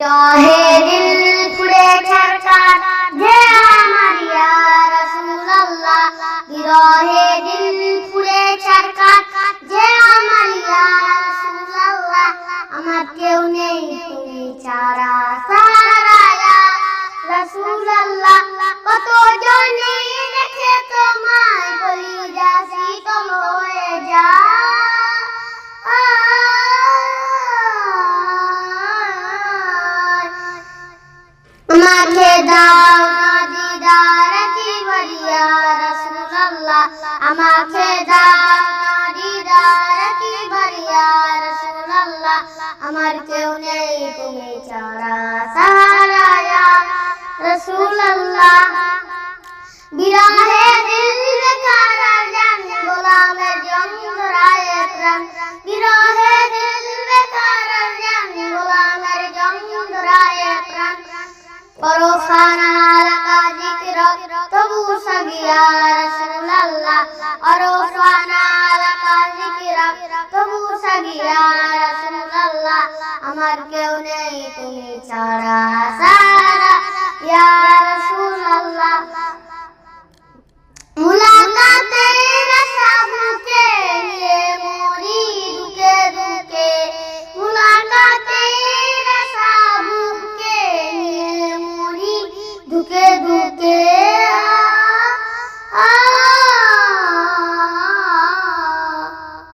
আমার কেউ নেই তুমি ছাড়া মাঝে দাও দিদার বলিয়া রসুল্লাহ আমাকে দাও দিদার কি বলিয়া রসুল্লাহ আমার কেউ নেই তুমি চড়া সাহারা ورفعنا لك ذكرك تبوس يا رسول الله ورفعنا لك ذكرك تبوس يا رسول الله আমার কেউ নেই তুমি ছাড়া